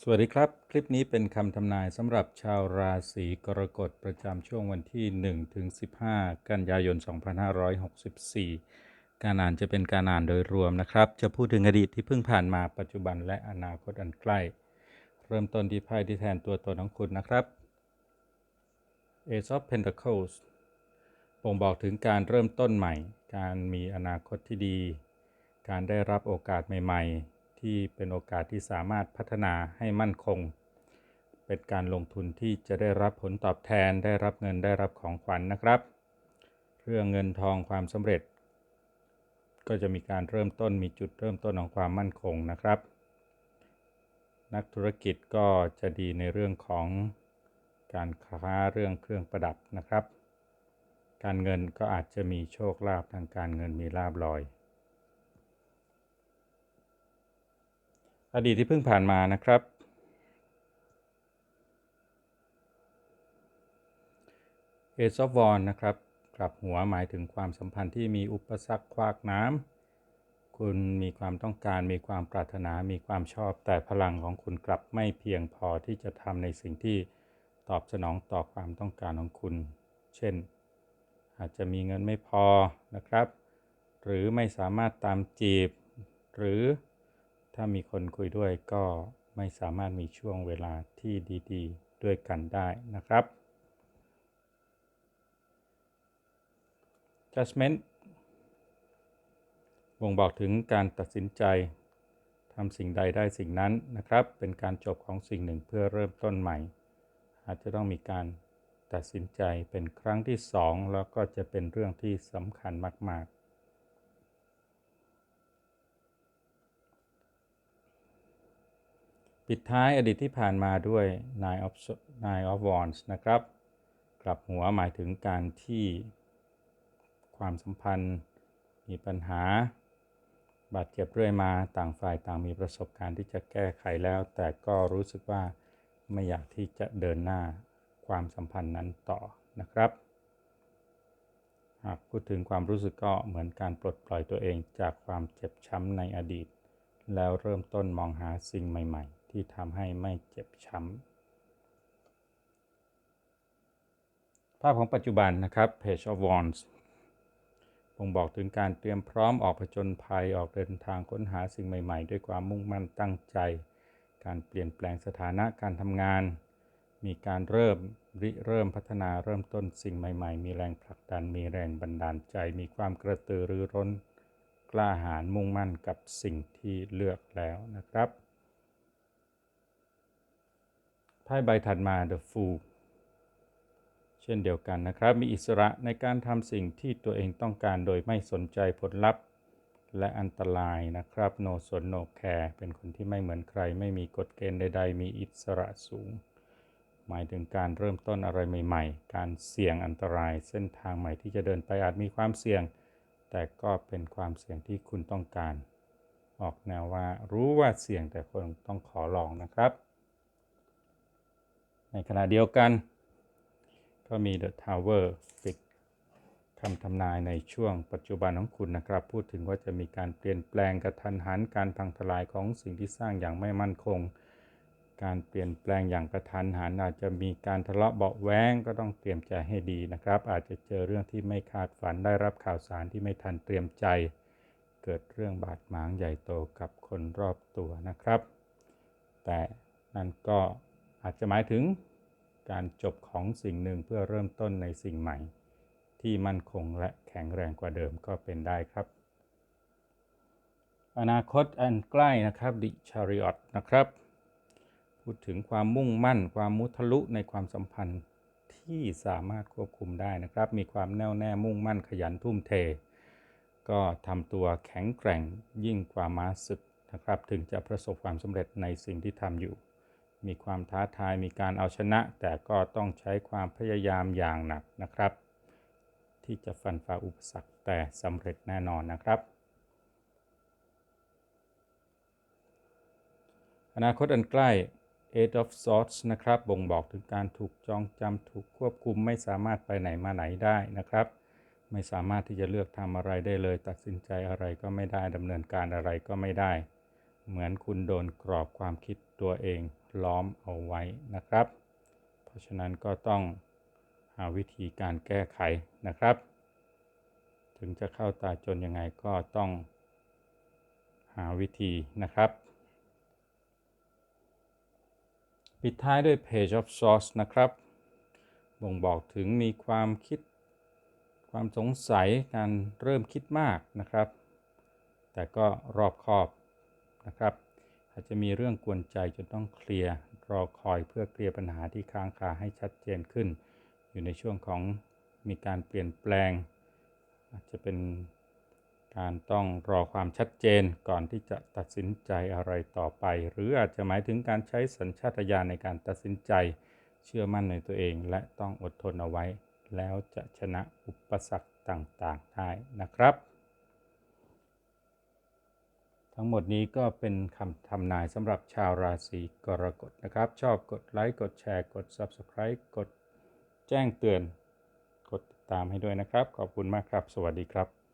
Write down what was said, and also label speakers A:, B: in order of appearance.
A: สวัสดีครับ คลิปนี้เป็นคำทำนายสำหรับชาวราศีกรกฎประจำช่วงวันที่1ถึง15 กันยายน 2564 การอ่านจะเป็นการอ่านโดยรวมนะครับ จะพูดถึงอดีตที่เพิ่งผ่านมาปัจจุบันและอนาคตอันใกล้ เริ่มต้นที่ไพ่ที่แทนตัวตนของคุณนะครับ Ace of Pentacles บ่งบอกถึงการเริ่มต้นใหม่ การมีอนาคตที่ดี การได้รับโอกาสใหม่ ๆ ที่เป็นโอกาสที่สามารถพัฒนาให้มั่นคง เป็นการลงทุนที่จะได้รับผลตอบแทน ได้รับเงินได้รับของขวัญนนะครับ เรื่องเงินทองความสำเร็จ ก็จะมีการเริ่มต้นมีจุดเริ่มต้นของความมั่นคงนะครับ นักธุรกิจก็จะดีในเรื่องของการค้าเรื่องเครื่องประดับนะครับ การเงินก็อาจจะมีโชคลาภทางการเงินมีลาบลอย อดีตที่เพิ่งผ่านมานะครับ เอซอฟวอนนะครับ กลับหัวหมายถึงความสัมพันธ์ที่มีอุปสรรคขวากน้ำคุณมีความต้องการมีความปรารถนามีความชอบ แต่พลังของคุณกลับไม่เพียงพอที่จะทำในสิ่งที่ตอบสนองต่อความต้องการของคุณ เช่น อาจจะมีเงินไม่พอนะครับ หรือไม่สามารถตามจีบ หรือ ถ้ามีคนคุยด้วยก็ไม่สามารถมีช่วงเวลาที่ดีๆ ด้วยกันได้นะครับ judgment บ่งบอกถึงการตัดสินใจทำสิ่งใดได้สิ่งนั้นนะครับ เป็นการจบของสิ่งหนึ่งเพื่อเริ่มต้นใหม่ อาจจะต้องมีการตัดสินใจเป็นครั้งที่สองแล้วก็จะเป็นเรื่องที่สำคัญมาก ๆ ปิดท้ายอดีตที่ผ่านมาด้วย Nine of Nine of Wands นะครับ กลับหัวหมายถึงการที่ความสัมพันธ์มีปัญหา บาดเจ็บเรื่อยมาต่างฝ่ายต่างมีประสบการณ์ที่จะแก้ไขแล้ว แต่ก็รู้สึกว่าไม่อยากที่จะเดินหน้าความสัมพันธ์นั้นต่อนะครับ หากพูดถึงความรู้สึกก็เหมือนการปลดปล่อยตัวเองจากความเจ็บช้ำในอดีต แล้วเริ่มต้นมองหาสิ่งใหม่ ๆ ที่ทำให้ไม่เจ็บช้ำภาพของปัจจุบันนะครับ Page of Wands บ่งบอกถึงการเตรียมพร้อมออกผจญภัยออกเดินทางค้นหาสิ่งใหม่ ๆ ด้วยความมุ่งมั่นตั้งใจ การเปลี่ยนแปลงสถานะการทำงาน มีการเริ่มริเริ่มพัฒนาเริ่มต้นสิ่งใหม่ ๆ มีแรงผลักดัน มีแรงบันดาลใจ มีความกระตือรือร้น กล้าหาญมุ่งมั่นกับสิ่งที่เลือกแล้วนะครับ ไพ่ใบถัดมา The Fool เช่นเดียวกันนะครับ มีอิสระในการทำสิ่งที่ตัวเองต้องการโดยไม่สนใจผลลัพธ์ และอันตรายนะครับ โนสนโนแคร์เป็นคนที่ไม่เหมือนใคร ไม่มีกฎเกณฑ์ใด ๆ มีอิสระสูง หมายถึงการเริ่มต้นอะไรใหม่ ๆ การเสี่ยงอันตราย เส้นทางใหม่ที่จะเดินไปอาจมีความเสี่ยง แต่ก็เป็นความเสี่ยงที่คุณต้องการ ออกแนวว่ารู้ว่าเสี่ยงแต่คนต้องขอลองนะครับ ในขณะเดียวกัน ก็มี The Tower ปิดคำทำนายในช่วงปัจจุบันของคุณนะครับ พูดถึงว่าจะมีการเปลี่ยนแปลงกระทันหันการพังทลายของสิ่งที่สร้างอย่างไม่มั่นคง การเปลี่ยนแปลงอย่างกระทันหัน อาจจะมีการทะเลาะเบาแว้งก็ต้องเตรียมใจให้ดีนะครับ อาจจะเจอเรื่องที่ไม่คาดฝันได้รับข่าวสารที่ไม่ทันเตรียมใจ เกิดเรื่องบาดหมางใหญ่โตกับคนรอบตัวนะครับ แต่นั่นก็อาจจะหมายถึง การจบของสิ่งหนึ่งเพื่อเริ่มต้นในสิ่งใหม่ ที่มั่นคงและแข็งแรงกว่าเดิมก็เป็นได้ครับ อนาคตอันใกล้นะครับดิชาริออตนะครับ พูดถึงความมุ่งมั่น ความมุทะลุในความสัมพันธ์ที่สามารถควบคุมได้นะครับ มีความแน่วแน่มุ่งมั่นขยันทุ่มเท ก็ทำตัวแข็งแกร่งยิ่งกว่าม้าศึกนะครับ ถึงจะประสบความสำเร็จในสิ่งที่ทำอยู่ มีความท้าทายมีการเอาชนะ แต่ก็ต้องใช้ความพยายามอย่างหนักนะครับ ที่จะฟันฝ่าอุปสรรคแต่สำเร็จแน่นอนนะครับ อนาคตอันใกล้ Eight of Swords นะครับบ่งบอกถึงการถูกจองจำถูกควบคุมไม่สามารถไปไหนมาไหนได้นะครับ ไม่สามารถที่จะเลือกทำอะไรได้เลย ตัดสินใจอะไรก็ไม่ได้ดำเนินการอะไรก็ไม่ได้ เหมือนคุณโดนกรอบความคิดตัวเอง ล้อมเอาไว้นะครับ เพราะฉะนั้นก็ต้องหาวิธีการแก้ไขนะครับ ถึงจะเข้าตาจนยังไงก็ต้องหาวิธีนะครับ ปิดท้ายด้วย Page of Source นะครับ บ่งบอกถึงมีความคิดความสงสัยการเริ่มคิดมากนะครับ แต่ก็รอบคอบนะครับ อาจจะมีเรื่องกวนใจจนต้องเคลียร์รอคอยเพื่อเคลียร์ปัญหาที่ค้างคาให้ชัดเจนขึ้น อยู่ในช่วงของมีการเปลี่ยนแปลง อาจจะเป็นการต้องรอความชัดเจนก่อนที่จะตัดสินใจอะไรต่อไป หรืออาจจะหมายถึงการใช้สัญชาตญาณในการตัดสินใจ เชื่อมั่นในตัวเอง และต้องอดทนเอาไว้ แล้วจะชนะอุปสรรคต่างๆได้นะครับ ทั้งหมดนี้ก็เป็นคำทำนายสำหรับชาวราศีกรกฎนะครับ ชอบกดไลค์ กดแชร์ กด Subscribe กดแจ้งเตือน กดติดตามให้ด้วยนะครับ ขอบคุณมากครับ สวัสดีครับ